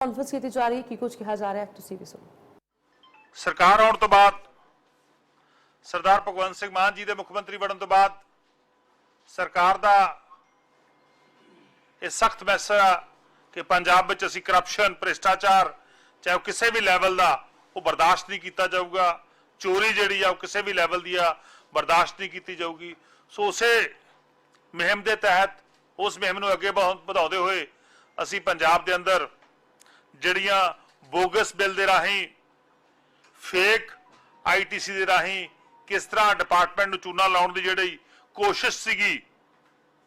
Conference ਕੀਤੀ ਜਾ ਰਹੀ ਹੈ, ਕੀ ਕੁਝ ਕਿਹਾ ਜਾ ਰਿਹਾ ਹੈ, ਤੁਸੀਂ ਵੀ ਸੁਣੋ। ਸਰਕਾਰ ਆਉਣ ਤੋਂ ਬਾਅਦ, ਸਰਦਾਰ ਭਗਵੰਤ ਸਿੰਘ ਮਾਨ ਜੀ ਦੇ ਮੁੱਖ ਮੰਤਰੀ ਬਣਨ ਤੋਂ ਬਾਅਦ, ਸਰਕਾਰ ਦਾ ਇਹ ਸਖਤ ਮੈਸੇਜ ਆ ਕਿ ਪੰਜਾਬ ਵਿੱਚ ਅਸੀਂ ਕਰਪਸ਼ਨ ਭ੍ਰਿਸ਼ਟਾਚਾਰ, ਚਾਹੇ ਉਹ ਕਿਸੇ ਵੀ ਲੈਵਲ ਦਾ, ਉਹ ਬਰਦਾਸ਼ਤ ਨਹੀਂ ਕੀਤਾ ਜਾਊਗਾ। ਚੋਰੀ ਜਿਹੜੀ ਆ, ਉਹ ਕਿਸੇ ਵੀ ਲੈਵਲ ਦੀ ਆ, ਬਰਦਾਸ਼ਤ ਨਹੀਂ ਕੀਤੀ ਜਾਊਗੀ। ਸੋ ਉਸੇ ਮੁਹਿੰਮ ਦੇ ਤਹਿਤ, ਉਸ ਮੁਹਿੰਮ ਨੂੰ ਅੱਗੇ ਵਧਾਉ- ਵਧਾਉਂਦੇ ਹੋਏ, ਅਸੀਂ ਪੰਜਾਬ ਦੇ ਅੰਦਰ ਜਿਹੜੀਆਂ ਬੋਗਸ ਬਿੱਲ ਦੇ ਰਾਹੀਂ ਫੇਕ ਆਈਟੀਸੀ ਦੇ ਰਾਹੀਂ ਕਿਸ ਤਰ੍ਹਾਂ ਡਿਪਾਰਟਮੈਂਟ ਨੂੰ ਚੂਨਾ ਲਾਉਣ ਦੀ ਜਿਹੜੀ ਕੋਸ਼ਿਸ਼ ਸੀਗੀ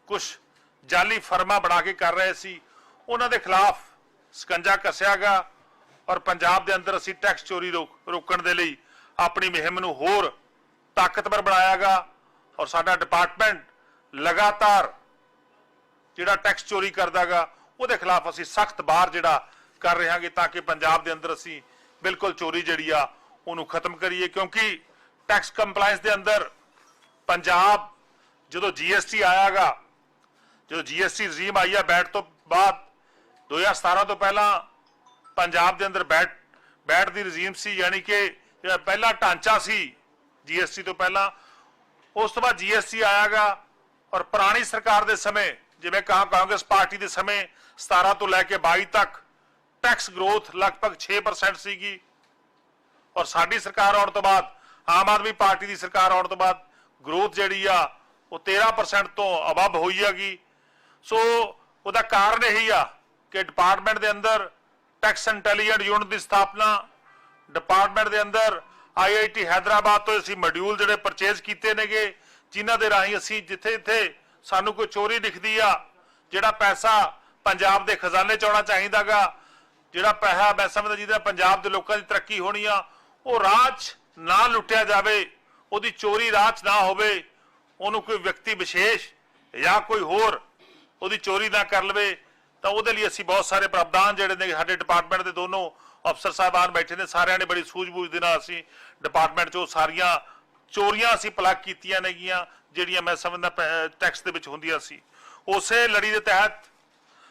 ਕੁਝ ਜਾਲੀ ਫਰਮਾ ਬਣਾ ਕੇ ਕਰ ਰਹੇ ਸੀ, ਉਹਨਾਂ ਦੇ ਖਿਲਾਫ ਸਕੰਜਾ ਕੱਸਿਆਗਾ ਔਰ ਪੰਜਾਬ ਦੇ ਅੰਦਰ ਅਸੀਂ ਟੈਕਸ ਚੋਰੀ ਰੋਕ- ਰੋਕਣ ਦੇ ਲਈ ਆਪਣੀ ਮੁਹਿੰਮ ਨੂੰ ਹੋਰ ਤਾਕਤਵਰ ਬਣਾਇਆਗਾ ਔਰ ਸਾਡਾ ਡਿਪਾਰਟਮੈਂਟ ਲਗਾਤਾਰ ਜਿਹੜਾ ਟੈਕਸ ਚੋਰੀ ਕਰਦਾਗਾ, ਉਹਦੇ ਖਿਲਾਫ ਅਸੀਂ ਸਖਤ ਬਾਹਰ ਜਿਹੜਾ ਕਰ ਰਹੇ ਹਾਂਗੇ ਤਾਂ ਕਿ ਪੰਜਾਬ ਦੇ ਅੰਦਰ ਅਸੀਂ ਬਿਲਕੁਲ ਚੋਰੀ ਜਿਹੜੀ ਆ, ਉਹਨੂੰ ਖਤਮ ਕਰੀਏ। ਕਿਉਂਕਿ ਟੈਕਸ ਕੰਪਲਾਈਂਸ ਦੇ ਅੰਦਰ ਪੰਜਾਬ ਜਦੋਂ ਜੀਐਸਟੀ ਆਇਆਗਾ, ਜਦੋਂ ਜੀਐਸਟੀ ਰਜੀਮ ਆਈ ਆ ਬੈਟ ਤੋਂ ਬਾਅਦ 2017 ਤੋਂ ਪਹਿਲਾਂ ਪੰਜਾਬ ਦੇ ਅੰਦਰ ਬੈਠ ਬੈਠ ਦੀ ਰਜੀਮ ਸੀ, ਯਾਨੀ ਕਿ ਜਿਹੜਾ ਪਹਿਲਾ ਢਾਂਚਾ ਸੀ ਜੀਐਸਟੀ ਤੋਂ ਪਹਿਲਾਂ, ਉਸ ਤੋਂ ਬਾਅਦ ਜੀਐਸਟੀ ਆਇਆਗਾ ਔਰ ਪੁਰਾਣੀ ਸਰਕਾਰ ਦੇ ਸਮੇਂ, ਜਿਵੇਂ ਕਹਾ ਕਾਂਗਰਸ ਪਾਰਟੀ ਦੇ ਸਮੇਂ 17 ਤੋਂ ਲੈ ਕੇ 22 ਤੱਕ ਟੈਕਸ ਗਰੋਥ ਲਗਭਗ 6% ਸੀਗੀ। ਔਰ ਸਾਡੀ ਸਰਕਾਰ ਆਉਣ ਤੋਂ ਬਾਅਦ, ਆਮ ਆਦਮੀ ਪਾਰਟੀ ਦੀ ਸਰਕਾਰ ਆਉਣ ਤੋਂ ਬਾਅਦ ਗਰੋਥ ਜਿਹੜੀ ਆ, ਉਹ 13% ਤੋਂ ਅਬਵ ਹੋਈ ਹੈਗੀ। ਸੋ ਉਹਦਾ ਕਾਰਨ ਇਹੀ ਆ ਕਿ ਡਿਪਾਰਟਮੈਂਟ ਦੇ ਅੰਦਰ ਟੈਕਸ ਇੰਟੈਲੀਜੈਂਟ ਯੂਨਿਟ ਦੀ ਸਥਾਪਨਾ ਡਿਪਾਰਟਮੈਂਟ ਦੇ ਅੰਦਰ ਆਈਆਈਟੀ ਹైదరాబాద్ ਤੋਂ ਅਸੀਂ ਮੋਡਿਊਲ ਜਿਹੜੇ ਪਰਚੇਜ਼ ਕੀਤੇ ਨੇਗੇ, ਜਿਨ੍ਹਾਂ ਦੇ ਰਾਹੀਂ ਅਸੀਂ ਜਿੱਥੇ-ਜਿੱਥੇ ਸਾਨੂੰ ਕੋਈ ਚੋਰੀ ਦਿਖਦੀ ਆ, ਜਿਹੜਾ ਪੈਸਾ ਪੰਜਾਬ ਦੇ ਖਜ਼ਾਨੇ ਚ ਆਉਣਾ ਚਾਹੀਦਾਗਾ ਜਿਹੜਾ ਪੈਸਾ ਮੈਂ ਸਮਝਦਾ ਜਿਹਦਾ ਪੰਜਾਬ ਦੇ ਲੋਕਾਂ ਦੀ ਤਰੱਕੀ ਹੋਣੀ ਆ, ਉਹ ਰਾਜ ਨਾ ਲੁੱਟਿਆ ਜਾਵੇ, ਉਹਦੀ ਚੋਰੀ ਰਾਜ ਨਾ ਹੋਵੇ, ਉਹਨੂੰ ਕੋਈ ਵਿਅਕਤੀ ਵਿਸ਼ੇਸ਼ ਜਾਂ ਕੋਈ ਹੋਰ ਉਹਦੀ ਚੋਰੀ ਨਾ ਕਰ ਲਵੇ, ਤਾਂ ਉਹਦੇ ਲਈ ਅਸੀਂ ਬਹੁਤ ਸਾਰੇ ਪ੍ਰਾਵਧਾਨ ਜਿਹੜੇ ਨੇ ਸਾਡੇ ਡਿਪਾਰਟਮੈਂਟ ਦੇ ਦੋਨੋਂ ਅਫਸਰ ਸਾਹਿਬਾਨ ਬੈਠੇ ਨੇ, ਸਾਰਿਆਂ ਨੇ ਬੜੀ ਸੂਝ-ਬੂਝ ਦੇ ਨਾਲ ਅਸੀਂ ਡਿਪਾਰਟਮੈਂਟ 'ਚੋਂ ਸਾਰੀਆਂ ਚੋਰੀਆਂ ਅਸੀਂ ਪਲੱਗ ਕੀਤੀਆਂ ਨੇਗੀਆਂ ਜਿਹੜੀਆਂ ਮੈਂ ਸਮਝਦਾ ਟੈਕਸ ਦੇ ਵਿੱਚ ਹੁੰਦੀਆਂ ਸੀ। ਉਸੇ ਲੜੀ ਦੇ ਤਹਿਤ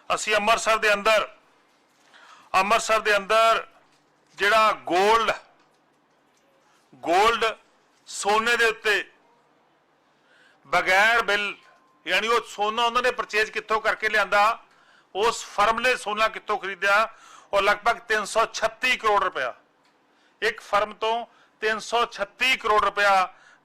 ਅਸੀਂ ਅੰਮ੍ਰਿਤਸਰ ਦੇ ਅੰਦਰ ਅੰਮ੍ਰਿਤਸਰ ਦੇ ਅੰਦਰ ਜਿਹੜਾ 골ਡ 골ਡ ਸੋਨੇ ਦੇ ਉੱਤੇ ਬਗੈਰ ਬਿੱਲ, ਯਾਨੀ ਉਹ ਸੋਨਾ ਉਹਨਾਂ ਨੇ ਪਰਚੇਜ ਕਿੱਥੋਂ ਕਰਕੇ ਲਿਆਂਦਾ, ਉਸ ਫਰਮ ਨੇ ਸੋਨਾ ਕਿੱਥੋਂ ਖਰੀਦਿਆ, ਉਹ ਲਗਭਗ 336 ਕਰੋੜ ਰੁਪਇਆ। ਇੱਕ ਫਰਮ ਤੋਂ 336 ਕਰੋੜ ਰੁਪਇਆ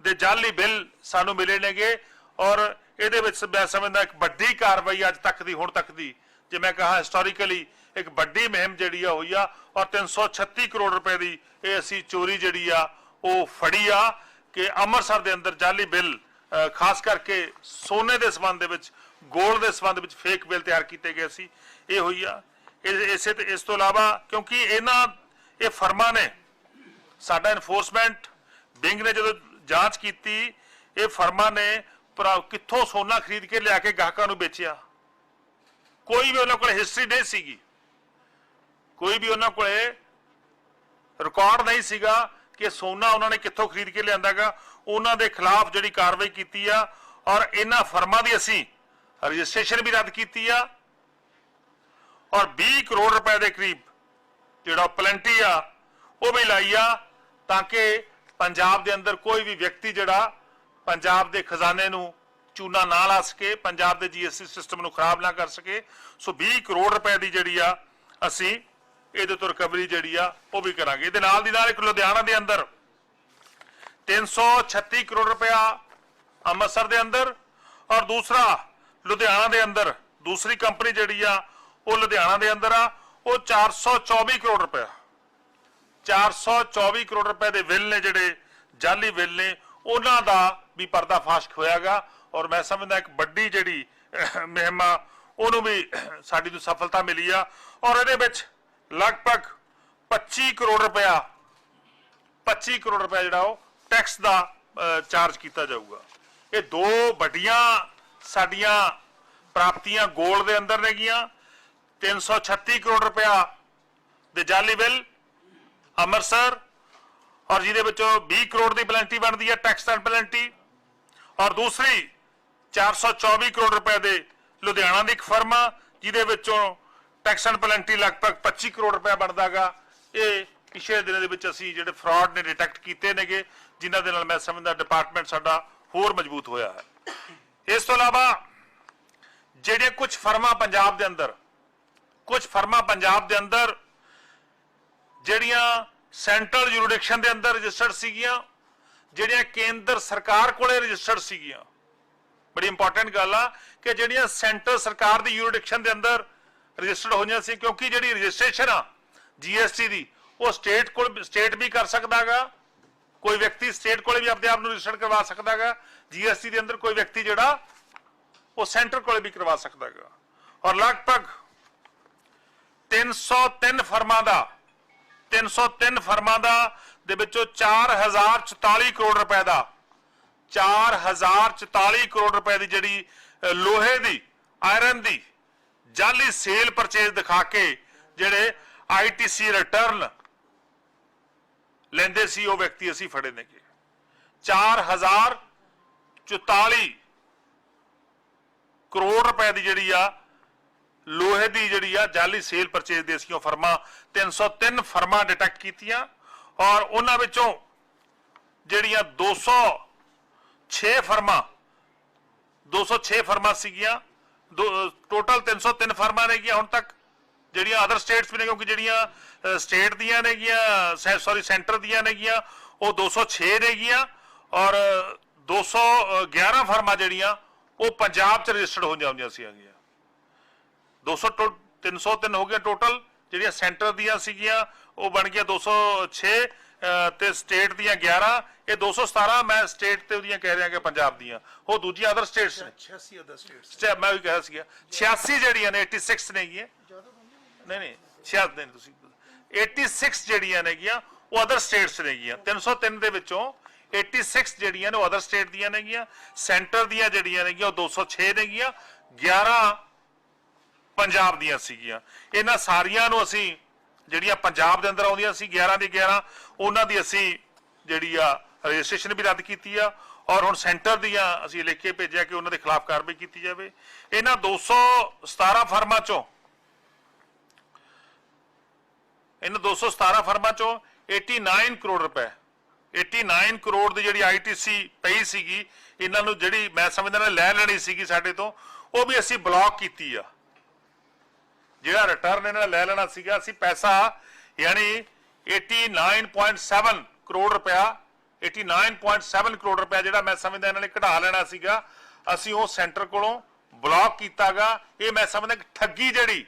ਦੇ ਜਾਲੀ ਬਿੱਲ ਸਾਨੂੰ ਮਿਲੇ ਨੇਗੇ ਔਰ ਇਹਦੇ ਵਿੱਚ ਮੈਂ ਸਮਝਦਾ ਇੱਕ ਵੱਡੀ ਕਾਰਵਾਈ ਅੱਜ ਤੱਕ ਦੀ, ਹੁਣ ਤੱਕ ਦੀ ਜੇ ਮੈਂ ਕਹਾ ਹਿਸਟੋਰੀਕਲੀ ਇੱਕ ਵੱਡੀ ਮੁਹਿੰਮ ਜਿਹੜੀ ਆ ਹੋਈ ਆ ਔਰ 336 ਕਰੋੜ ਰੁਪਏ ਦੀ ਇਹ ਅਸੀਂ ਚੋਰੀ ਜਿਹੜੀ ਆ, ਉਹ ਫੜੀ ਆ ਕਿ ਅੰਮ੍ਰਿਤਸਰ ਦੇ ਅੰਦਰ ਜਾਲੀ ਬਿੱਲ ਖਾਸ ਕਰਕੇ ਸੋਨੇ ਦੇ ਸਬੰਧ ਦੇ ਵਿੱਚ ਗੋਲਡ ਦੇ ਸਬੰਧ ਵਿੱਚ ਫੇਕ ਬਿੱਲ ਤਿਆਰ ਕੀਤੇ ਗਏ ਸੀ, ਇਹ ਹੋਈ ਆ। ਇਹ- ਇਸੇ ਤੇ, ਇਸ ਤੋਂ ਇਲਾਵਾ ਕਿਉਂਕਿ ਇਹਨਾਂ, ਇਹ ਫਰਮਾਂ ਨੇ, ਸਾਡਾ ਇਨਫੋਰਸਮੈਂਟ ਵਿੰਗ ਨੇ ਜਦੋਂ ਜਾਂਚ ਕੀਤੀ, ਇਹ ਫਰਮਾਂ ਨੇ ਭਰਾ- ਕਿੱਥੋਂ ਸੋਨਾ ਖਰੀਦ ਕੇ ਲਿਆ ਕੇ ਗਾਹਕਾਂ ਨੂੰ ਵੇਚਿਆ? ਕੋਈ ਵੀ ਉਹਨਾਂ ਕੋਲ ਹਿਸਟਰੀ ਨਹੀਂ ਸੀਗੀ। ਕੋਈ ਵੀ ਉਹਨਾਂ ਕੋਲੇ ਰਿਕਾਰਡ ਨਹੀਂ ਸੀਗਾ ਕਿ ਸੋਨਾ ਉਹਨਾਂ ਨੇ ਕਿੱਥੋਂ ਖਰੀਦ ਕੇ ਲਿਆਂਦਾਗਾ। ਉਹਨਾਂ ਦੇ ਖਿਲਾਫ ਜਿਹੜੀ ਕਾਰਵਾਈ ਕੀਤੀ ਆ ਔਰ ਇਹਨਾਂ ਫਰਮਾਂ ਦੀ ਅਸੀਂ ਰਜਿਸਟ੍ਰੇਸ਼ਨ ਵੀ ਰੱਦ ਕੀਤੀ ਆ। ਔਰ 20 ਕਰੋੜ ਰੁਪਏ ਦੇ ਕਰੀਬ ਜਿਹੜਾ ਪਲੰਟੀ ਆ, ਉਹ ਵੀ ਲਾਈ ਆ ਤਾਂ ਕਿ ਪੰਜਾਬ ਦੇ ਅੰਦਰ ਕੋਈ ਵੀ ਵਿਅਕਤੀ ਜਿਹੜਾ ਪੰਜਾਬ ਦੇ ਖਜ਼ਾਨੇ ਨੂੰ ਚੂਨਾ ਨਾ ਲਾ ਸਕੇ, ਪੰਜਾਬ ਦੇ ਜੀਐਸਟੀ ਸਿਸਟਮ ਨੂੰ ਖਰਾਬ ਨਾ ਕਰ ਸਕੇ। ਸੋ 20 ਕਰੋੜ ਰੁਪਏ ਦੀ ਜਿਹੜੀ ਆ, ਅਸੀਂ ਇਹਦੇ ਤੋਂ ਰਿਕਵਰੀ ਜਿਹੜੀ ਆ, ਉਹ ਵੀ ਕਰਾਂਗੇ। ਇਹਦੇ ਨਾਲ ਦੀ ਨਾਲ ਇੱਕ ਲੁਧਿਆਣਾ ਦੇ ਅੰਦਰ 336 ਕਰੋੜ ਰੁਪਇਆ ਅੰਮ੍ਰਿਤਸਰ ਦੇ ਅੰਦਰ ਔਰ ਦੂਸਰਾ ਲੁਧਿਆਣਾ ਦੇ ਅੰਦਰ, ਦੂਸਰੀ ਕੰਪਨੀ ਜਿਹੜੀ ਆ, ਉਹ ਲੁਧਿਆਣਾ ਦੇ ਅੰਦਰ ਆ, ਉਹ 424 ਕਰੋੜ ਰੁਪਇਆ 424 ਕਰੋੜ ਰੁਪਏ ਦੇ ਬਿੱਲ ਨੇ ਜਿਹੜੇ ਜਾਲੀ ਬਿੱਲ ਨੇ, ਉਹਨਾਂ ਦਾ ਵੀ ਪਰਦਾਫਾਸ਼ ਹੋਇਆਗਾ। ਔਰ ਮੈਂ ਸਮਝਦਾ ਇੱਕ ਵੱਡੀ ਜਿਹੜੀ ਅਹ, ਮੁਹਿੰਮ ਆ ਉਹਨੂੰ ਵੀ ਸਾਡੀ ਨੂੰ ਸਫਲਤਾ ਮਿਲੀ ਆ। ਔਰ ਇਹਦੇ ਵਿੱਚ ਲਗਭਗ 25 ਕਰੋੜ ਰੁਪਇਆ 25 ਕਰੋੜ ਰੁਪਇਆ ਜਿਹੜਾ ਉਹ ਟੈਕਸ ਦਾ ਚਾਰਜ ਕੀਤਾ ਜਾਊਗਾ। ਇਹ ਦੋ ਵੱਡੀਆਂ ਸਾਡੀਆਂ ਪ੍ਰਾਪਤੀਆਂ ਗੋਲਡ ਦੇ ਅੰਦਰ ਨੇਗੀਆਂ 336 ਕਰੋੜ ਰੁਪਇਆ ਦੇ ਜਾਲੀ ਬਿੱਲ ਅੰਮ੍ਰਿਤਸਰ ਔਰ ਜਿਹਦੇ ਵਿੱਚੋਂ 20 ਕਰੋੜ ਦੀ ਪਲੈਂਟੀ ਬਣਦੀ ਹੈ ਟੈਕਸ ਐਂਡ ਪਲੈਂਟੀ ਔਰ ਦੂਸਰੀ 424 ਕਰੋੜ ਰੁਪਏ ਦੇ ਲੁਧਿਆਣਾ ਦੀ ਇੱਕ ਫਰਮ ਆ, ਜਿਹਦੇ ਵਿੱਚੋਂ ਟੈਕਸ ਐਂਡ ਪਲੈਂਟੀ ਲਗਭਗ 25 ਕਰੋੜ ਰੁਪਏ ਬਣਦਾਗਾ। ਇਹ ਪਿਛਲੇ ਦਿਨਾਂ ਦੇ ਵਿੱਚ ਅਸੀਂ ਜਿਹੜੇ ਫਰਾਡ ਨੇ ਡਿਟੈਕਟ ਕੀਤੇ ਨੇਗੇ, ਜਿਨ੍ਹਾਂ ਦੇ ਨਾਲ ਮੈਂ ਸਮਝਦਾ ਡਿਪਾਰਟਮੈਂਟ ਸਾਡਾ ਹੋਰ ਮਜ਼ਬੂਤ ਹੋਇਆ ਹੈ। ਇਸ ਤੋਂ ਇਲਾਵਾ ਜਿਹੜੇ ਕੁਝ ਫਰਮਾਂ ਪੰਜਾਬ ਦੇ ਅੰਦਰ, ਕੁਝ ਫਰਮਾਂ ਪੰਜਾਬ ਦੇ ਅੰਦਰ, ਜਿਹੜੀਆਂ ਸੈਂਟਰਲ ਜੁਰਿਡਿਕਸ਼ਨ ਦੇ ਅੰਦਰ ਰਜਿਸਟਰਡ ਸੀਗੀਆਂ, ਜਿਹੜੀਆਂ ਕੇਂਦਰ ਸਰਕਾਰ ਕੋਲੇ ਰਜਿਸਟਰਡ ਸੀਗੀਆਂ ਬੜੀ ਇੰਪੋਰਟੈਂਟ ਗੱਲ ਆ ਕਿ ਜਿਹੜੀਆਂ ਸੈਂਟਰ ਸਰਕਾਰ ਦੀ ਯੂਰਿਡਿਕਸ਼ਨ ਦੇ ਅੰਦਰ ਰਜਿਸਟਰਡ ਹੋਈਆਂ ਸੀ, ਕਿਉਂਕਿ ਜਿਹੜੀ ਰਜਿਸਟ੍ਰੇਸ਼ਨ ਆ ਜੀਐਸਟੀ ਦੀ, ਉਹ ਸਟੇਟ ਕੋਲ ਸਟੇਟ ਵੀ ਕਰ ਸਕਦਾਗਾ ਕੋਈ ਵਿਅਕਤੀ ਸਟੇਟ ਕੋਲੇ ਵੀ ਆਪਣੇ ਆਪ ਨੂੰ ਰਜਿਸਟਰਡ ਕਰਵਾ ਸਕਦਾਗਾ ਜੀਐਸਟੀ ਦੇ ਅੰਦਰ ਕੋਈ ਵਿਅਕਤੀ ਜਿਹੜਾ, ਉਹ ਸੈਂਟਰ ਕੋਲੇ ਵੀ ਕਰਵਾ ਸਕਦਾਗਾ ਔਰ ਲਗਭਗ 303 ਫਰਮਾਂ ਦਾ 303 ਫਰਮਾਂ ਦਾ ਦੇ ਵਿੱਚੋਂ 4044 ਕਰੋੜ ਰੁਪਏ ਦਾ 4044 ਕਰੋੜ ਰੁਪਏ ਦੀ ਜਿਹੜੀ ਲੋਹੇ ਦੀ ਆਇਰਨ ਦੀ ਜਾਲੀ ਸੇਲ ਪਰਚੇਜ਼ ਦਿਖਾ ਕੇ ਜਿਹੜੇ ਆਈਟੀਸੀ ਰਿਟਰਨ ਲੈਂਦੇ ਸੀ, ਉਹ ਵਿਅਕਤੀ ਅਸੀਂ ਫੜੇ ਨੇਗੇ 4044 ਕਰੋੜ ਰੁਪਏ ਦੀ ਜਿਹੜੀ ਆ, ਲੋਹੇ ਦੀ ਜਿਹੜੀ ਆ ਜਾਲੀ ਸੇਲ ਪਰਚੇਜ਼ ਦੇ ਅਸੀਂ ਉਹ ਫਰਮਾਂ 303 ਫਰਮਾਂ ਡਿਟੈਕਟ ਕੀਤੀਆਂ ਔਰ ਉਹਨਾਂ ਵਿੱਚੋਂ ਜਿਹੜੀਆਂ 206 ਫਰਮਾਂ 206 ਫਰਮਾਂ ਸੀਗੀਆਂ ਟੋਟਲ 303 ਫਰਮਾਂ ਨੇਗੀਆਂ ਹੁਣ ਤੱਕ ਜਿਹੜੀਆਂ ਅਦਰ ਸਟੇਟਸ ਵੀ ਨੇ ਕਿਉਂਕਿ ਜਿਹੜੀਆਂ ਸਟੇਟ ਦੀਆਂ ਨੇਗੀਆਂ ਸੌਰੀ ਸੈਂਟਰ ਦੀਆਂ ਨੇਗੀਆਂ ਉਹ 206 ਨੇਗੀਆਂ ਔਰ 211 ਫਰਮਾਂ ਜਿਹੜੀਆਂ ਉਹ ਪੰਜਾਬ ਚ ਰਜਿਸਟਰਡ ਹੋਈਆਂ ਹੁੰਦੀਆਂ ਸੀਗੀਆਂ। ਹੈਗੀਆਂ 200 ਟੋ- 303 ਹੋ ਗਿਆ ਟੋਟਲ ਜਿਹੜੀਆਂ ਸੈਂਟਰ ਦੀਆਂ ਸੀਗੀਆਂ ਉਹ ਬਣ ਗਿਆ 206 ਅਹ, ਤੇ ਸਟੇਟ ਦੀਆਂ 11 ਇਹ 217 ਮੈਂ ਸਟੇਟ ਤੇ ਉਹਦੀਆਂ ਕਹਿ ਰਿਹਾ ਕਿ ਪੰਜਾਬ ਦੀਆਂ। ਉਹ ਦੂਜੀਆਂ ਅਦਰ ਸਟੇਟਸ ਨੇ। 86 ਅਦਰ ਸਟੇਟਸ ਸਟੇ- ਮੈਂ ਵੀ ਕਿਹਾ ਸੀਗਾ। 86 ਜਿਹੜੀਆਂ ਨੇ 86 ਨੇਗੀਆਂ ਨਹੀਂ ਨਹੀਂ 86 ਨਹੀਂ ਤੁਸੀਂ। 86 ਜਿਹੜੀਆਂ ਨੇਗੀਆਂ ਉਹ ਅਦਰ ਸਟੇਟਸ ਨੇਗੀਆਂ 303 ਦੇ ਵਿੱਚੋਂ 86 ਜਿਹੜੀਆਂ ਨੇ ਉਹ ਅਦਰ ਸਟੇਟ ਦੀਆਂ ਨੇਗੀਆਂ ਸੈਂਟਰ ਦੀਆਂ ਜਿਹੜੀਆਂ ਨੇਗੀਆਂ ਉਹ 206 ਨੇਗੀਆਂ 11 ਪੰਜਾਬ ਦੀਆਂ ਸੀਗੀਆਂ। ਇਹਨਾਂ ਸਾਰੀਆਂ ਨੂੰ ਅਸੀਂ ਜਿਹੜੀਆਂ ਪੰਜਾਬ ਦੇ ਅੰਦਰ ਆਉਂਦੀਆਂ ਸੀ 11 ਦੀ 11 ਉਹਨਾਂ ਦੀ ਅਸੀਂ ਜਿਹੜੀ ਆ ਰਜਿਸਟ੍ਰੇਸ਼ਨ ਵੀ ਰੱਦ ਕੀਤੀ ਆ ਔਰ ਹੁਣ ਸੈਂਟਰ ਦੀਆਂ ਅਸੀਂ ਲਿਖ ਕੇ ਭੇਜਿਆ ਕਿ ਉਹਨਾਂ ਦੇ ਖਿਲਾਫ ਕਾਰਵਾਈ ਕੀਤੀ ਜਾਵੇ। ਇਹਨਾਂ 217 ਫਰਮਾਂ ਚੋਂ, ਇਹਨਾਂ 217 ਫਰਮਾਂ ਚੋਂ 89 ਕਰੋੜ ਰੁਪਏ 89 ਕਰੋੜ ਦੀ ਜਿਹੜੀ ਆਈਟੀਸੀ ਪਈ ਸੀਗੀ, ਇਹਨਾਂ ਨੂੰ ਜਿਹੜੀ ਮੈਂ ਸਮਝਦਾ ਨਾ ਲੈ ਲੈਣੀ ਸੀਗੀ ਸਾਡੇ ਤੋਂ, ਉਹ ਵੀ ਅਸੀਂ ਬਲੌਕ ਕੀਤੀ ਆ। ਜਿਹੜਾ ਰਿਟਰਨ ਇਹਨਾਂ ਨੇ ਲੈ ਲੈਣਾ ਸੀਗਾ, ਅਸੀਂ ਪੈਸਾ, ਯਾਨੀ 89.7 ਕਰੋੜ ਰੁਪਇਆ 89.7 ਕਰੋੜ ਰੁਪਇਆ ਜਿਹੜਾ ਮੈਂ ਸਮਝਦਾ ਇਹਨਾਂ ਨੇ ਕਢਾ ਲੈਣਾ ਸੀਗਾ, ਅਸੀਂ ਉਹ ਸੈਂਟਰ ਕੋਲੋਂ ਬਲੌਕ ਕੀਤਾਗਾ। ਇਹ ਮੈਂ ਸਮਝਦਾ ਕਿ ਠੱਗੀ ਜਿਹੜੀ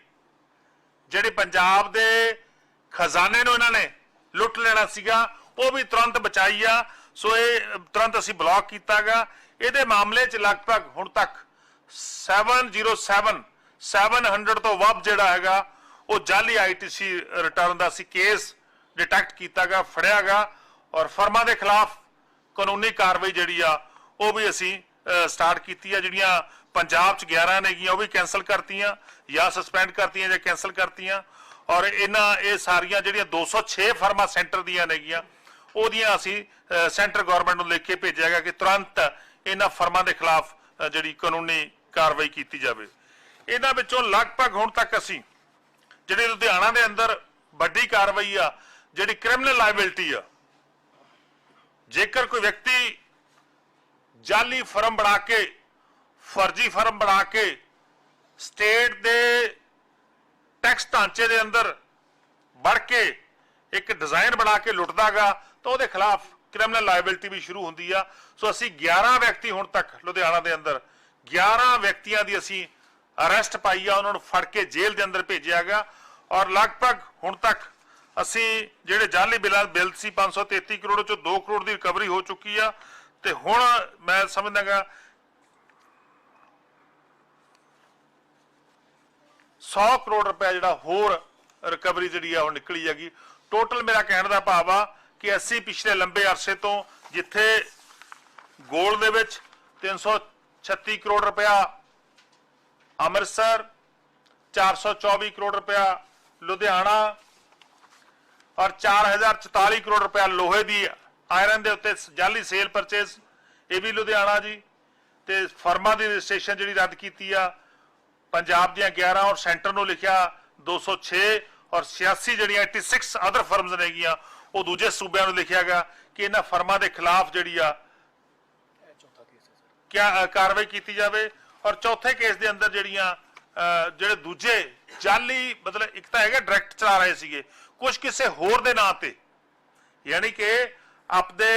ਜਿਹੜੀ ਪੰਜਾਬ ਦੇ ਖਜ਼ਾਨੇ ਨੂੰ ਇਹਨਾਂ ਨੇ ਲੁੱਟ ਲੈਣਾ ਸੀਗਾ, ਉਹ ਵੀ ਤੁਰੰਤ ਬਚਾਈ ਆ। ਸੋ ਇਹ, ਤੁਰੰਤ ਅਸੀਂ ਬਲੌਕ ਕੀਤਾਗਾ। ਇਹਦੇ ਮਾਮਲੇ 'ਚ ਲਗਭਗ ਹੁਣ ਤੱਕ 707 700 ਤੋਂ ਵੱਧ ਜਿਹੜਾ ਹੈਗਾ, ਉਹ ਜਾਲੀ ਆਈਟੀਸੀ ਰਿਟਰਨ ਦਾ ਸੀ, ਕੇਸ ਡਿਟੈਕਟ ਕੀਤਾ ਗਾ ਫੜਿਆ ਫੜਿਆਗਾ ਔਰ ਫਰਮਾਂ ਦੇ ਖਿਲਾਫ ਕਾਨੂੰਨੀ ਕਾਰਵਾਈ ਜਿਹੜੀ ਆ, ਉਹ ਵੀ ਅਸੀਂ ਸਟਾਰਟ ਕੀਤੀ ਆ। ਜਿਹੜੀਆਂ ਪੰਜਾਬ ਚ 11 ਨੇਗੀਆਂ, ਉਹ ਵੀ ਕੈਨਸਲ ਕਰਤੀਆਂ ਜਾਂ ਸਸਪੈਂਡ ਕਰਤੀਆਂ ਜਾਂ ਕੈਨਸਲ ਕਰਤੀਆਂ। ਔਰ ਇਹਨਾਂ, ਇਹ ਸਾਰੀਆਂ ਜਿਹੜੀਆਂ 206 ਫਰਮਾਂ ਸੈਂਟਰ ਦੀਆਂ ਨੇਗੀਆਂ, ਉਹਦੀਆਂ ਅਸੀਂ ਸੈਂਟਰ ਗਵਰਨਮੈਂਟ ਨੂੰ ਲਿਖ ਕੇ ਭੇਜਿਆ ਗਿਆ ਕਿ ਤੁਰੰਤ ਇਹਨਾਂ ਫਰਮਾਂ ਦੇ ਖਿਲਾਫ ਜਿਹੜੀ ਕਾਨੂੰਨੀ ਕਾਰਵਾਈ ਕੀਤੀ ਜਾਵੇ। ਇਹਨਾਂ ਵਿੱਚੋਂ ਲਗਭਗ ਹੁਣ ਤੱਕ ਅਸੀਂ ਜਿਹੜੀ ਲੁਧਿਆਣਾ ਦੇ ਅੰਦਰ ਵੱਡੀ ਕਾਰਵਾਈ ਆ, ਜਿਹੜੀ ਕ੍ਰਿਮੀਨਲ ਲਾਇਬਿਲਟੀ ਆ, ਜੇਕਰ ਕੋਈ ਵਿਅਕਤੀ ਜਾਲੀ ਫਰਮ ਬਣਾ ਕੇ, ਫਰਜ਼ੀ ਫਰਮ ਬਣਾ ਕੇ ਸਟੇਟ ਦੇ ਟੈਕਸ ਢਾਂਚੇ ਦੇ ਅੰਦਰ ਵੜ ਕੇ ਇੱਕ ਡਿਜ਼ਾਈਨ ਬਣਾ ਕੇ ਲੁੱਟਦਾਗਾ, ਤਾਂ ਉਹਦੇ ਖਿਲਾਫ ਕ੍ਰਿਮੀਨਲ ਲਾਇਬਿਲਟੀ ਵੀ ਸ਼ੁਰੂ ਹੁੰਦੀ ਆ। ਸੋ ਅਸੀਂ 11 ਵਿਅਕਤੀ ਹੁਣ ਤੱਕ ਲੁਧਿਆਣਾ ਦੇ ਅੰਦਰ 11 ਵਿਅਕਤੀਆਂ ਦੀ ਅਸੀਂ ਅਰੈਸਟ ਪਾਈ ਆ, ਉਹਨਾਂ ਨੂੰ ਫੜ ਕੇ ਜੇਲ੍ਹ ਦੇ ਅੰਦਰ ਭੇਜਿਆ ਗਿਆ ਔਰ ਲਗਭਗ ਹੁਣ ਤੱਕ ਅਸੀਂ ਜਿਹੜੇ ਜਾਲੀ ਬਿੱਲਾਂ ਬਿੱਲ ਸੀ 533 ਕਰੋੜ ਚੋਂ 2 ਕਰੋੜ ਦੀ ਰਿਕਵਰੀ ਹੋ ਚੁੱਕੀ ਆ ਤੇ ਹੁਣ ਮੈਂ ਸਮਝਦਾਗਾ 100 ਕਰੋੜ ਰੁਪਏ ਜਿਹੜਾ ਹੋਰ ਰਿਕਵਰੀ ਜਿਹੜੀ ਆ ਉਹ ਨਿਕਲੀ ਹੈਗੀ। ਟੋਟਲ ਮੇਰਾ ਕਹਿਣ ਦਾ ਭਾਵ ਆ ਕਿ ਅਸੀਂ ਪਿਛਲੇ ਲੰਬੇ ਅਰਸੇ ਤੋਂ ਜਿੱਥੇ ਗੋਲ ਦੇ ਵਿੱਚ 336 ਕਰੋੜ ਰੁਪਇਆ ਅੰਮ੍ਰਿਤਸਰ 424 ਕਰੋੜ ਰੁਪਇਆ ਲੁਧਿਆਣਾ ਔਰ 4044 ਕਰੋੜ ਰੁਪਇਆ ਲੋਹੇ ਦੀ ਆਇਰਨ ਦੇ ਉੱਤੇ ਜਾਲੀ ਸੇਲ ਪਰਚੇਸ ਇਹ ਵੀ ਲੁਧਿਆਣਾ ਜੀ। ਤੇ ਫਰਮਾਂ ਦੀ ਰਜਿਸਟ੍ਰੇਸ਼ਨ ਜਿਹੜੀ ਰੱਦ ਕੀਤੀ ਆ ਪੰਜਾਬ ਦੀਆਂ 11 ਔਰ ਸੈਂਟਰ ਨੂੰ ਲਿਖਿਆ 206 ਔਰ 86 ਜਿਹੜੀਆਂ 86 ਅਦਰ ਫਰਮਸ ਨੇਗੀਆਂ ਉਹ ਦੂਜੇ ਸੂਬਿਆਂ ਨੂੰ ਲਿਖਿਆ ਗਿਆ ਕਿ ਇਹਨਾਂ ਫਰਮਾਂ ਦੇ ਖਿਲਾਫ ਜਿਹੜੀ ਆ ਕਿਆ ਕਾਰਵਾਈ ਕੀਤੀ ਜਾਵੇ। ਔਰ ਚੌਥੇ ਕੇਸ ਦੇ ਅੰਦਰ ਜਿਹੜੀਆਂ ਜਿਹੜੇ ਦੂਜੇ ਜਾਲੀ ਮਤਲਬ ਇੱਕ ਤਾਂ ਹੈਗਾ ਡਾਇਰੈਕਟ ਚਲਾ ਰਹੇ ਸੀਗੇ ਕੁਝ ਕਿਸੇ ਹੋਰ ਦੇ ਨਾਂ ਤੇ। ਯਾਨੀ ਕਿ ਆਪਦੇ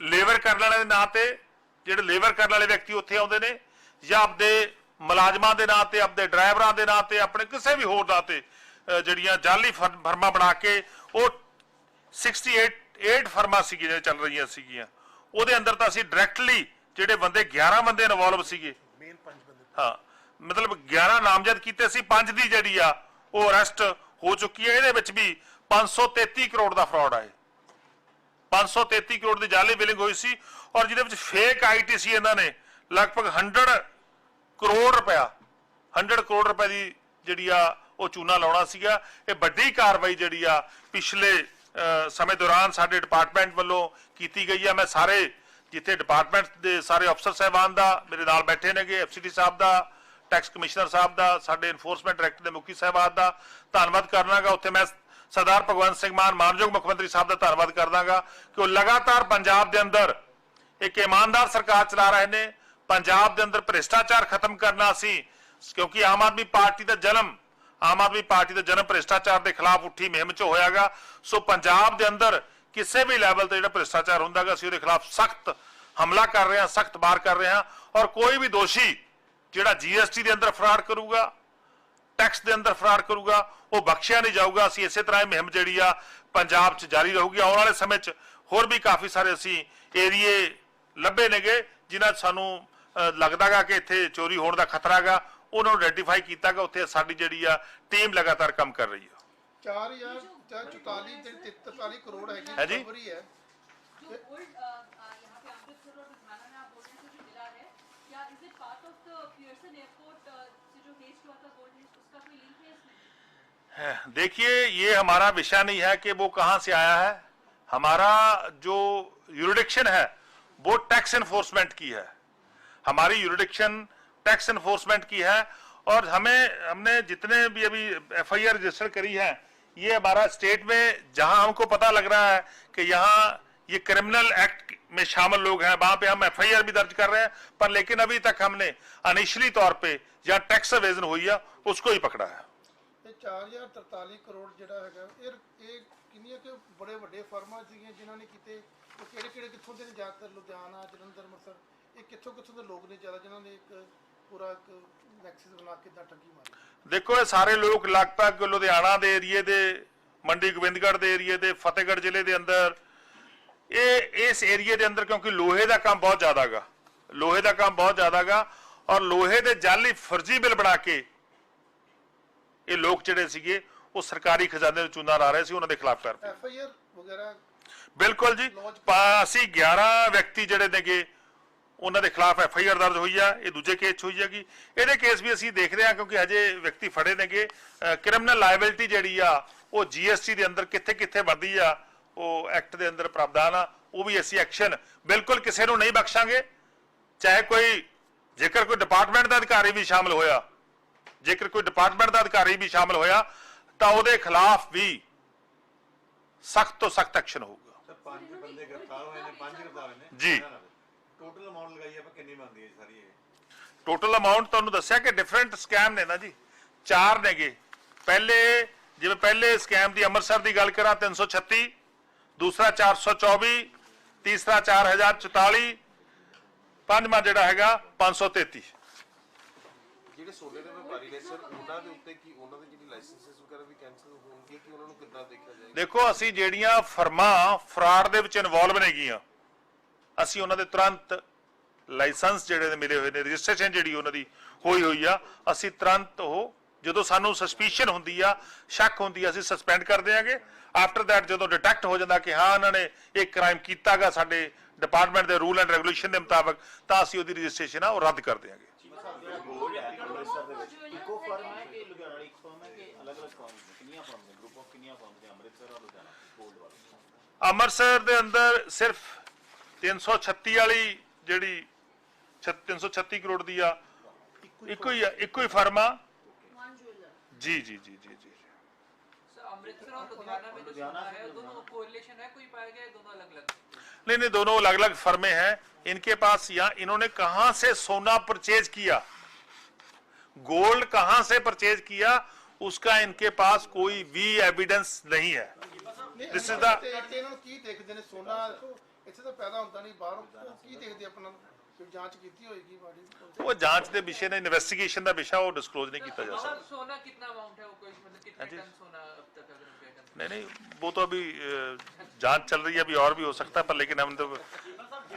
ਲੇਬਰ ਕਰਨ ਵਾਲੇ ਦੇ ਨਾਂ ਤੇ, ਜਿਹੜੇ ਲੇਬਰ ਕਰਨ ਵਾਲੇ ਵਿਅਕਤੀ ਉੱਥੇ ਆਉਂਦੇ ਨੇ, ਜਾਂ ਆਪਦੇ ਮੁਲਾਜ਼ਮਾਂ ਦੇ ਨਾਂ ਤੇ, ਆਪਦੇ ਡਰਾਈਵਰਾਂ ਦੇ ਨਾਂ ਤੇ, ਆਪਣੇ ਕਿਸੇ ਵੀ ਹੋਰ ਨਾਂ ਤੇ ਜਿਹੜੀਆਂ ਜਾਲੀ ਫਰਮਾਂ ਬਣਾ ਕੇ, ਉਹ 68 8 ਫਰਮਾਂ ਸੀਗੀਆਂ ਚੱਲ ਰਹੀਆਂ ਸੀਗੀਆਂ। ਉਹਦੇ ਅੰਦਰ ਤਾਂ ਅਸੀਂ ਡਾਇਰੈਕਟਲੀ ਜਿਹੜੇ ਬੰਦੇ 11 ਬੰਦੇ ਇਨਵੋਲਵ ਸੀਗੇ। ਮੇਨ ਪੰਜ ਬੰਦੇ। ਹਾਂ ਮਤਲਬ 11 ਨਾਮਜ਼ਦ ਕੀਤੇ ਸੀ ਪੰਜ ਦੀ ਜਿਹੜੀ ਆ ਉਹ ਅਰੈਸਟ ਹੋ ਚੁੱਕੀ ਹੈ। ਇਹਦੇ ਵਿੱਚ ਵੀ 533 ਕਰੋੜ ਦਾ ਫਰਾਡ ਆਏ 533 ਕਰੋੜ ਦੀ ਜਾਲੀ ਬਿਲਿੰਗ ਹੋਈ ਸੀ ਔਰ ਜਿਹਦੇ ਵਿੱਚ ਫੇਕ ਆਈਟੀਸੀ ਇਹਨਾਂ ਨੇ ਲਗਭਗ 100 ਕਰੋੜ ਰੁਪਇਆ 100 ਕਰੋੜ ਰੁਪਏ ਦੀ ਜਿਹੜੀ ਆ ਉਹ ਚੂਨਾ ਲਾਉਣਾ ਸੀਗਾ। ਇਹ ਵੱਡੀ ਕਾਰਵਾਈ ਜਿਹੜੀ ਆ ਪਿਛਲੇ ਸਮੇਂ ਦੌਰਾਨ ਸਾਡੇ ਡਿਪਾਰਟਮੈਂਟ ਵੱਲੋਂ ਕੀਤੀ ਗਈ ਆ। ਮੈਂ ਸਾਰੇ ਜਿੱਥੇ ਡਿਪਾਰਟਮੈਂਟ ਦੇ ਸਾਰੇ ਅਫਸਰ ਸਾਹਿਬਾਨ ਦਾ, ਮੇਰੇ ਨਾਲ ਬੈਠੇ ਨੇਗੇ ਐਫਸੀਟੀ ਸਾਹਿਬ ਦਾ, ਟੈਕਸ ਕਮਿਸ਼ਨਰ ਸਾਹਿਬ ਦਾ, ਸਾਡੇ ਇਨਫੋਰਸਮੈਂਟ ਡਾਇਰੈਕਟਰ ਦੇ ਮੁਖੀ ਸਾਹਿਬਾਨ ਦਾ, ਧੰਨਵਾਦ ਕਰਨਾਗਾ। ਉੱਥੇ ਮੈਂ ਸਰਦਾਰ ਭਗਵੰਤ ਸਿੰਘ ਮਾਨ, ਮਾਨਯੋਗ ਮੁੱਖ ਮੰਤਰੀ ਸਾਹਿਬ ਦਾ ਧੰਨਵਾਦ ਕਰਦਾਗਾ ਕਿ ਉਹ ਲਗਾਤਾਰ ਪੰਜਾਬ ਦੇ ਅੰਦਰ ਇੱਕ ਇਮਾਨਦਾਰ ਸਰਕਾਰ ਚਲਾ ਰਹੇ ਨੇ, ਪੰਜਾਬ ਦੇ ਅੰਦਰ ਭ੍ਰਿਸ਼ਟਾਚਾਰ ਖਤਮ ਕਰਨਾ ਸੀ, ਕਿਉਂਕਿ ਆਮ ਆਦਮੀ ਪਾਰਟੀ ਦਾ ਜਨਮ, ਆਮ ਆਦਮੀ ਪਾਰਟੀ ਦਾ ਜਨਮ ਭ੍ਰਿਸ਼ਟਾਚਾਰ ਦੇ ਖਿਲਾਫ ਉੱਠੀ ਮੁਹਿੰਮ 'ਚ ਹੋਇਆਗਾ। ਸੋ ਪੰਜਾਬ ਦੇ ਅੰਦਰ ਕਿਸੇ ਵੀ ਲੈਵਲ ਤੇ ਜਿਹੜਾ ਭ੍ਰਿਸ਼ਟਾਚਾਰ ਹੁੰਦਾਗਾ ਅਸੀਂ ਉਹਦੇ ਖਿਲਾਫ ਸਖਤ ਹਮਲਾ ਕਰ ਰਹੇ ਹਾਂ ਸਖਤ ਬਾਰ ਕਰ ਰਹੇ ਹਾਂ ਔਰ ਕੋਈ ਵੀ ਦੋਸ਼ੀ ਜਿਹੜਾ ਜੀਐਸਟੀ ਦੇ ਅੰਦਰ ਫਰਾਡ ਕਰੂਗਾ ਟੈਕਸ ਦੇ ਅੰਦਰ ਫਰਾਡ ਕਰੂਗਾ ਉਹ ਬਖਸ਼ਿਆ ਨਹੀਂ ਜਾਊਗਾ। ਅਸੀਂ ਇਸੇ ਤਰ੍ਹਾਂ ਇਹ ਮੁਹਿੰਮ ਜਿਹੜੀ ਆ ਪੰਜਾਬ 'ਚ ਜਾਰੀ ਰਹੂਗੀ। ਆਉਣ ਵਾਲੇ ਸਮੇਂ 'ਚ ਹੋਰ ਵੀ ਕਾਫੀ ਸਾਰੇ ਅਸੀਂ ਏਰੀਏ ਲੱਭੇ ਨੇਗੇ ਜਿਨ੍ਹਾਂ ਸਾਨੂੰ ਅ, ਲੱਗਦਾਗਾ ਕਿ ਇੱਥੇ ਚੋਰੀ ਹੋਣ ਦਾ ਖਤਰਾ ਹੈਗਾ ਉਹਨਾਂ ਨੂੰ ਆਈਡੈਂਟੀਫਾਈ ਕੀਤਾਗਾ ਉੱਥੇ ਸਾਡੀ ਜਿਹੜੀ ਆ ਟੀਮ ਲਗਾਤਾਰ ਕੰਮ ਕਰ ਰਹੀ ਆ। 4000 ਜਾਂ 44 ਤੇ 43 ਕਰੋੜ ਹੈਗੀ ਹੈ ਜੀ? ਰਿਕਵਰੀ ਹੈ जो ओल्ड यहाँ पे अमृतसर और लुधियाना में आप बोल रहे हैं जो मिला है क्या is it part of the Pearson airport से जो हेस्ट हुआ था गोल्ड हेस्ट उसका कोई लिंक है इसमें है। देखिए ये हमारा विषय नहीं है कि वो कहां से आया है हमारा जो यूरिडिक्शन है वो टैक्स एनफोर्समेंट की है हमारी यूरिडिक्शन टैक्स एनफोर्समेंट की है और हमें हमने जितने भी अभी एफ रजिस्टर करी है ये हमारा स्टेट में जहां हमको पता लग रहा है कि यहाँ ये क्रिमिनल एक्ट में शामिल लोग हैं वहां पे हम एफ भी दर्ज कर रहे हैं पर लेकिन अभी तक हमने अनिशली तौर पे जहाँ टैक्स अवेजन हुई है उसको ही पकड़ा है ਇਹ 4043 ਕਰੋੜ ਜਿਹੜਾ ਹੈਗਾ ਇਹ ਇਹ ਕਿੰਨੀਆਂ ਕਿ ਬੜੇ ਵੱਡੇ ਫਰਮਾਂ ਸੀਗੀਆਂ ਜਿਨ੍ਹਾਂ ਨੇ ਕੀਤੇ ਉਹ ਕਿਹੜੇ ਕਿਹੜੇ ਕਿੱਥੋਂ ਦੇ ਨੇ ਜ਼ਿਆਦਾਤਰ ਲੁਧਿਆਣਾ ਜਲੰਧਰ ਅੰਮ੍ਰਿਤਸਰ ਇਹ ਕਿੱਥੋਂ ਕਿੱਥੋਂ ਦੇ ਲੋਕ ਨੇ ਜ਼ਿਆਦਾ ਜਿਨ੍ਹਾਂ ਨੇ ਇੱਕ ਪੂਰਾ ਇੱਕ ਨੈਕਸਸ ਬਣਾ ਕੇ ਦਾ ਠੱਗੀ ਮਾਰੀ। ਦੇਖੋ ਇਹ ਸਾਰੇ ਲੋਕ ਲਗਭਗ ਲੁਧਿਆਣਾ ਦੇ ਏਰੀਏ ਦੇ ਮੰਡੀ ਗੋਬਿੰਦਗੜ੍ਹ ਦੇ ਏਰੀਏ ਦੇ ਫਤਿਹਗੜ੍ਹ ਜ਼ਿਲ੍ਹੇ ਦੇ ਅੰਦਰ। ਇਹ ਇਸ ਏਰੀਏ ਦੇ ਅੰਦਰ ਕਿਉਂਕਿ ਲੋਹੇ ਦਾ ਕੰਮ ਬਹੁਤ ਜ਼ਿਆਦਾਗਾ ਲੋਹੇ ਦਾ ਕੰਮ ਬਹੁਤ ਜ਼ਿਆਦਾਗਾ ਔਰ ਲੋਹੇ ਦੇ ਜਾਲੀ ਫਰਜ਼ੀ ਬਿੱਲ ਬਣਾ ਕੇ ਇਹ ਲੋਕ ਜਿਹੜੇ ਸੀਗੇ ਉਹ ਸਰਕਾਰੀ ਖਜ਼ਾਨੇ ਨੂੰ ਚੂਨਾ ਲਾ ਰਹੇ ਸੀ ਉਹਨਾਂ ਦੇ ਖਿਲਾਫ ਕਰ ਐਫ ਆਈ ਆਰ ਵਗੈਰਾ ਬਿਲਕੁਲ ਜੀ। ਅਸੀਂ 11 ਵਿਅਕਤੀ ਜਿਹੜੇ ਨੇਗੇ ਉਹਨਾਂ ਦੇ ਖਿਲਾਫ ਐਫ ਆਈ ਆਰ ਦਰਜ ਹੋਈ ਆ ਇਹ ਦੂਜੇ ਕੇਸ 'ਚ ਹੋਈ ਹੈਗੀ। ਇਹਦੇ ਕੇਸ ਵੀ ਅਸੀਂ ਦੇਖ ਰਹੇ ਹਾਂ ਕਿਉਂਕਿ ਹਜੇ ਵਿਅਕਤੀ ਫੜੇ ਨੇਗੇ। ਕ੍ਰਿਮੀਨਲ ਲਾਇਬਿਲਿਟੀ ਜਿਹੜੀ ਆ ਉਹ ਜੀਐਸਟੀ ਦੇ ਅੰਦਰ ਕਿੱਥੇ ਕਿੱਥੇ ਵੱਧਦੀ ਆ ਉਹ ਐਕਟ ਦੇ ਅੰਦਰ ਪ੍ਰਾਵਧਾਨ ਆ ਉਹ ਵੀ ਅਸੀਂ ਐਕਸ਼ਨ ਬਿਲਕੁਲ ਕਿਸੇ ਨੂੰ ਨਹੀਂ ਬਖਸ਼ਾਂਗੇ। ਚਾਹੇ ਕੋਈ ਜੇਕਰ ਕੋਈ ਡਿਪਾਰਟਮੈਂਟ ਦਾ ਅਧਿਕਾਰੀ ਵੀ ਸ਼ਾਮਲ ਹੋਇਆ ਜੇਕਰ ਕੋਈ ਡਿਪਾਰਟਮੈਂਟ ਦਾ ਅਧਿਕਾਰੀ ਵੀ ਸ਼ਾਮਲ ਹੋਇਆ ਤਾਂ ਉਹਦੇ ਖਿਲਾਫ ਵੀ ਸਖਤ ਤੋਂ ਸਖਤ ਐਕਸ਼ਨ ਹੋਊਗਾ। ਸਰ ਪੰਜ ਬੰਦੇ ਗ੍ਰਿਫਤਾਰ ਹੋਏ ਨੇ ਪੰਜ ਗ੍ਰਿਫਤਾਰ ਹੋਏ ਨੇ। ਜੀ। ਟੋਟਲ ਅਮਾਉਂਟ ਲਗਾਈ ਆਪਾਂ ਕਿੰਨੀ ਬਣਦੀ ਹੈ ਜੀ ਸਾਰੀ ਇਹ? ਟੋਟਲ ਅਮਾਉਂਟ ਤੁਹਾਨੂੰ ਦੱਸਿਆ ਕਿ ਡਿਫਰੈਂਟ ਸਕੈਮ ਨੇ ਨਾ ਜੀ? ਚਾਰ ਨੇਗੇ। ਪਹਿਲੇ ਜਿਵੇਂ ਪਹਿਲੇ ਸਕੈਮ ਦੀ ਅੰਮ੍ਰਿਤਸਰ ਦੀ ਗੱਲ ਕਰਾਂ 336 ਦੂਸਰਾ 424 ਤੀਸਰਾ 4044 ਪੰਜਵਾਂ ਜਿਹੜਾ ਹੈਗਾ 533 ਜਿਹੜੇ ਸੋਨੇ ਦੇ ਵਪਾਰੀ ਨੇ ਸਰ ਉਹਨਾਂ ਦੇ ਉੱਤੇ ਕੀ ਉਹਨਾਂ ਦੇ ਜਿਹੜੀ ਲਾਇਸੈਂਸਸ ਵਗੈਰਾ ਵੀ ਕੈਨਸਲ ਹੋਣਗੇ ਕਿ ਉਹਨਾਂ ਨੂੰ ਕਿੱਦਾਂ ਦੇਖਿਆ ਜਾਏਗਾ? ਦੇਖੋ ਅਸੀਂ ਜਿਹੜੀਆਂ ਫਰਮਾਂ ਫਰਾਡ ਦੇ ਵਿੱਚ ਇਨਵੋਲਵ ਨੇਗੀਆਂ ਅਸੀਂ ਉਹਨਾਂ ਦੇ ਤੁਰੰਤ ਲਾਇਸੈਂਸ ਜਿਹੜੇ ਨੇ ਮਿਲੇ ਹੋਏ ਨੇ ਰਜਿਸਟ੍ਰੇਸ਼ਨ ਜਿਹੜੀ ਉਹਨਾਂ ਦੀ ਹੋਈ ਹੋਈ ਆ ਅਸੀਂ ਤੁਰੰਤ ਉਹ ਜਦੋਂ ਸਾਨੂੰ ਸਸਪੀਸ਼ਨ ਹੁੰਦੀ ਆ ਸ਼ੱਕ ਹੁੰਦੀ ਆ ਅਸੀਂ ਸਸਪੈਂਡ ਕਰ ਦਿਆਂਗੇ। ਆਫਟਰ ਥੈਟ ਜਦੋਂ ਡਿਟੈਕਟ ਹੋ ਜਾਂਦਾ ਕਿ ਹਾਂ ਇਹਨਾਂ ਨੇ ਇਹ ਕ੍ਰਾਈਮ ਕੀਤਾਗਾ ਸਾਡੇ ਡਿਪਾਰਟਮੈਂਟ ਦੇ ਰੂਲ ਐਂਡ ਰੈਗੂਲੇਸ਼ਨ ਦੇ ਮੁਤਾਬਕ ਤਾਂ ਅਸੀਂ ਉਹਦੀ ਰਜਿਸਟ੍ਰੇਸ਼ਨ ਆ ਉਹ ਰੱਦ ਕਰ ਦਿਆਂਗੇ। ਅੰਮ੍ਰਿਤਸਰ ਦੇ ਅੰਦਰ ਸਿਰਫ 336 ਵਾਲੀ ਜਿਹੜੀ ਛ- 336 ਕਰੋੜ ਦੀ ਆ ਇੱਕੋ ਹੀ ਆ ਇੱਕੋ ਹੀ ਫਰਮ ਆ वन ज्वेलर जी जी जी जी जी सर अमृतसर और लुधियाना में जो सोना है दोनों कोरिलेशन है कोई पाया गया है दोनों अलग अलग नहीं नहीं दोनों अलग अलग फर्में हैं इनके पास यहाँ इन्होंने कहां से सोना परचेज किया गोल्ड कहां से परचेज किया उसका इनके पास कोई भी एविडेंस नहीं है ਨਹੀਂ This is ਅਸੀਂ the- ਤੇ ਇੱਥੇ ਇਹਨਾਂ ਨੂੰ ਕੀ ਦੇਖਦੇ ਨੇ ਸੋਨਾ ਇੱਥੇ ਤਾਂ ਪੈਦਾ ਹੁੰਦਾ ਨਹੀਂ ਬਾਹਰੋਂ ਉਹ ਕੀ ਦੇਖਦੇ ਆਪਣਾ ਕੋਈ ਜਾਂਚ ਕੀਤੀ ਹੋਏਗੀ ਬਾੜੀ वो जांच के विषय ने इन्वेस्टिगेशन का विषय वो डिस्क्लोज नहीं किया जा सर सकता सोना कितना अमाउंट है वो कोई मतलब कितने हाँ जी। टन सोना अब तक अगर रुपया टन नहीं नहीं वो तो अभी अ, जांच चल रही है अभी और भी हो सकता है पर लेकिन हम तो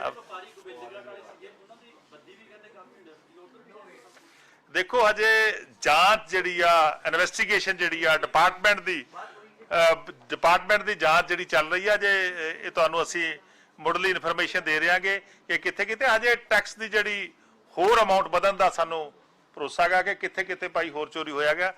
अब ਦੇਖੋ ਹਜੇ ਜਾਂਚ ਜਿਹੜੀ ਆ ਇਨਵੈਸਟੀਗੇਸ਼ਨ ਜਿਹੜੀ ਆ ਡਿਪਾਰਟਮੈਂਟ ਦੀ ਡਿਪਾਰਟਮੈਂਟ ਦੀ ਜਾਂਚ ਜਿਹੜੀ ਚੱਲ ਰਹੀ ਆ ਜੇ ਇਹ ਤੁਹਾਨੂੰ ਅਸੀਂ ਮੁੱਢਲੀ ਇਨਫੋਰਮੇਸ਼ਨ ਦੇ ਰਹੇਾਂਗੇ ਕਿ ਕਿੱਥੇ ਕਿਤੇ ਹਜੇ ਟੈਕਸ ਦੀ ਜਿਹੜੀ ਹੋਰ ਅਮਾਉਂਟ ਵਧਣ ਦਾ ਸਾਨੂੰ ਭਰੋਸਾ ਹੈਗਾ ਕਿ ਕਿੱਥੇ ਕਿਤੇ ਭਾਈ ਹੋਰ ਚੋਰੀ ਹੋਇਆਗਾ।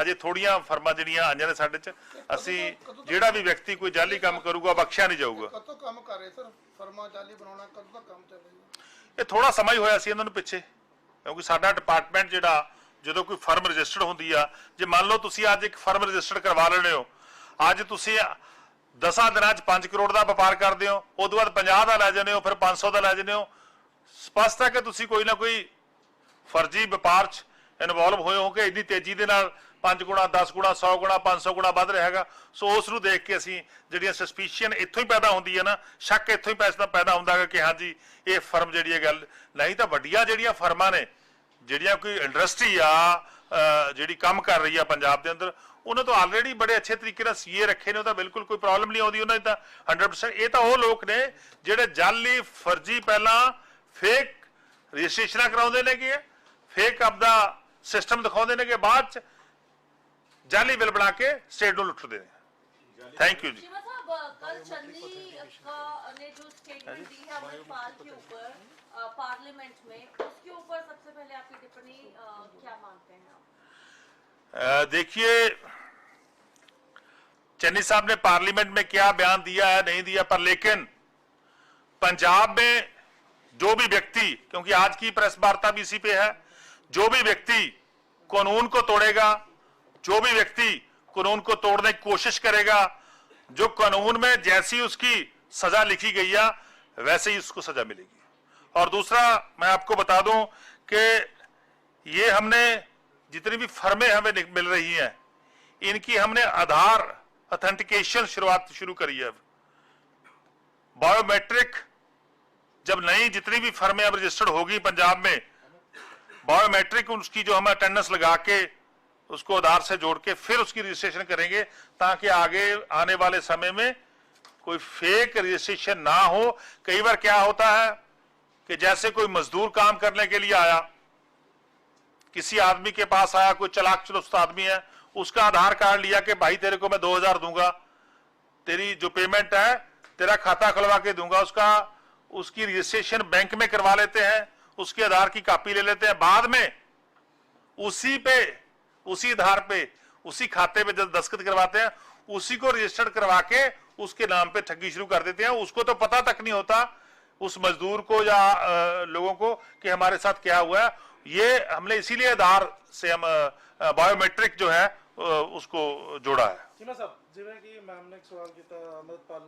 ਹਜੇ ਥੋੜੀਆਂ ਫਰਮਾਂ ਜਿਹੜੀਆਂ ਆਈਆਂ ਨੇ ਸਾਡੇ ਚ ਅਸੀਂ ਜਿਹੜਾ ਵੀ ਵਿਅਕਤੀ ਕੋਈ ਜਾਲੀ ਕੰਮ ਕਰੂਗਾ ਬਖਸ਼ਿਆ ਨਹੀਂ ਜਾਊਗਾ। ਕਦੋਂ ਕੰਮ ਕਰ ਰਹੇ ਸਰ? ਫਰਮਾ ਜਾਲੀ ਬਣਾਉਣਾ ਕਦੋਂ ਦਾ ਕੰਮ ਚੱਲ ਰਿਹਾ? ਇਹ ਥੋੜਾ ਸਮਾਂ ਹੀ ਹੋਇਆ ਸੀ ਇਹਨਾਂ ਨੂੰ ਪਿੱਛੇ ਕਿਉਂਕਿ ਸਾਡਾ ਡਿਪਾਰਟਮੈਂਟ ਜਿਹੜਾ ਜਦੋਂ ਕੋਈ ਫਰਮ ਰਜਿਸਟਰਡ ਹੁੰਦੀ ਆ ਜੇ ਮੰਨ ਲਓ ਤੁਸੀਂ ਅੱਜ ਇੱਕ ਫਰਮ ਰਜਿਸਟਰਡ ਕਰਵਾ ਲੈਣੇ ਹੋ ਅੱਜ ਤੁਸੀਂ 10 ਦਿਨਾਂ 'ਚ 5 ਕਰੋੜ ਦਾ ਵਪਾਰ ਕਰਦੇ ਹੋ ਉਦੋਂ ਬਾਅਦ 50 ਦਾ ਲੈ ਜਾਂਦੇ ਹੋ, ਫਿਰ 500 ਦਾ ਲੈ ਜਾਂਦੇ ਹੋ। ਸਪਸ਼ਟ ਹੈ ਕਿ ਤੁਸੀਂ ਕੋਈ ਨਾ ਕੋਈ ਫਰਜ਼ੀ ਵਪਾਰ 'ਚ ਇਨਵੋਲਵ ਹੋਏ ਹੋ ਕਿ ਇੰਨੀ ਤੇਜ਼ੀ ਦੇ ਨਾਲ 5 ਗੁਣਾ 10 ਗੁਣਾ 100 ਗੁਣਾ 500 ਗੁਣਾ ਵੱਧ ਰਿਹਾ ਹੈਗਾ। ਸੋ ਉਸ ਨੂੰ ਦੇਖ ਕੇ ਅਸੀਂ ਜਿਹੜੀਆਂ ਸਸਪੀਸ਼ਨ ਇੱਥੋਂ ਹੀ ਪੈਦਾ ਹੁੰਦੀ ਹੈ ਨਾ, ਸ਼ੱਕ ਇੱਥੋਂ ਹੀ ਪੈਸਾ, ਪੈਦਾ ਹੁੰਦਾ ਹੈ ਕਿ ਹਾਂਜੀ, ਇਹ ਫਰਮ ਜਿਹੜੀ ਹੈ ਗੱਲ, ਨਹੀਂ ਤਾਂ ਵੱਡੀਆਂ ਜਿਹੜੀਆਂ ਫਰਮਾਂ ਨੇ, ਜਿਹੜੀਆਂ ਕੋਈ ਇੰਡਸਟਰੀ ਆ ਜਿਹੜੀ ਕੰਮ ਕਰ ਰਹੀ ਆ ਪੰਜਾਬ ਦੇ ਅੰਦਰ ਉਹਨਾਂ ਤੋਂ ਆਲਰੇਡੀ ਬੜੇ ਅੱਛੇ ਤਰੀਕੇ ਨਾਲ ਸੀਏ ਰੱਖੇ ਨੇ ਉਹ ਤਾਂ ਬਿਲਕੁਲ ਕੋਈ ਪ੍ਰੋਬਲਮ ਨਹੀਂ ਆਉਂਦੀ ਉਹਨਾਂ ਦੀ ਤਾਂ 100% ਇਹ ਤਾਂ ਉਹ ਲੋਕ ਨੇ ਜਿਹੜੇ ਜਾਲੀ ਫਰਜ਼ੀ ਪਹਿਲਾਂ ਫੇਕ ਰਜਿਸਟ੍ਰੇਸ਼ਨਾਂ ਕਰਾਉਂਦੇ ਨੇ ਕਿ ਫੇਕ ਆਪਦਾ ਸਿਸਟਮ ਦਿਖਾਉਂਦੇ ਨੇ ਕਿ ਬਾਅਦ ਚ ਜਾਲੀ ਬਿੱਲ ਬਣਾ ਕੇ ਸਟੇਟ ਨੂੰ ਲੁੱਟਦੇ ਨੇ ਥੈਂਕ ਯੂ ਜੀ शिवा साहब कल चन्नी का ने जो स्टेटमेंट दी है अमरपाल के ऊपर अ, पार्लियामेंट में उसके ऊपर सबसे पहले आपकी टिप्पणी अ, क्या मानते हैं आप अ, देखिए, चन्नी साहब ने पार्लियामेंट में क्या बयान दिया है, नहीं दिया, पर लेकिन पंजाब में जो भी व्यक्ति, क्योंकि आज की प्रेस वार्ता भी इसी पे है, जो भी व्यक्ति कानून को तोड़ेगा, जो भी व्यक्ति कानून को तोड़ने की कोशिश करेगा, जो कानून में जैसी उसकी सजा लिखी गई है, वैसे ही उसको सजा मिलेगी। और दूसरा, मैं आपको बता दूँ कि ये हमने जितनी भी फर्में हमें मिल रही हैं, इनकी हमने आधार ऑथेंटिकेशन शुरुआत शुरू करी है बायोमेट्रिक जब नई जितनी भी फर्में अब रजिस्टर्ड होगी पंजाब में बायोमेट्रिक उसकी जो हम अटेंडेंस लगा के उसको आधार से जोड़ के फिर उसकी रजिस्ट्रेशन करेंगे, ताकि आगे आने वाले समय में कोई फेक रजिस्ट्रेशन ना हो। कई बार क्या होता है कि जैसे कोई मजदूर काम करने के लिए आया किसी आदमी के पास आया, कोई चलाक चुस्त आदमी है, उसका आधार कार्ड लिया कि, भाई, तेरे को मैं 2000 दूँगा। तेरी जो पेमेंट है, तेरा खाता खुलवा के दूँगा। उसका, उसकी रजिस्ट्रेशन बैंक में करवा लेते हैं, उसके आधार की कॉपी ले लेते हैं। बाद में, उसी पे, उसी आधार पे, उसी खाते पे जब दस्तखत करवाते हैं, उसी को रजिस्टर्ड करवा के उसके नाम पे ठगी शुरू कर देते हैं। उसको तो पता तक नहीं होता, उस मजदूर को या लोगों को कि हमारे साथ क्या हुआ है। ये हमने इसीलिए आधार से हम बायोमेट्रिक जो है अ, उसको जोड़ा है ਚੀਮਾ ਸਾਹਿਬ ਜਿਵੇਂ ਕਿ ਮੈਮ ਨੇ ਇੱਕ ਸਵਾਲ ਕੀਤਾ ਅਮਰਪਾਲ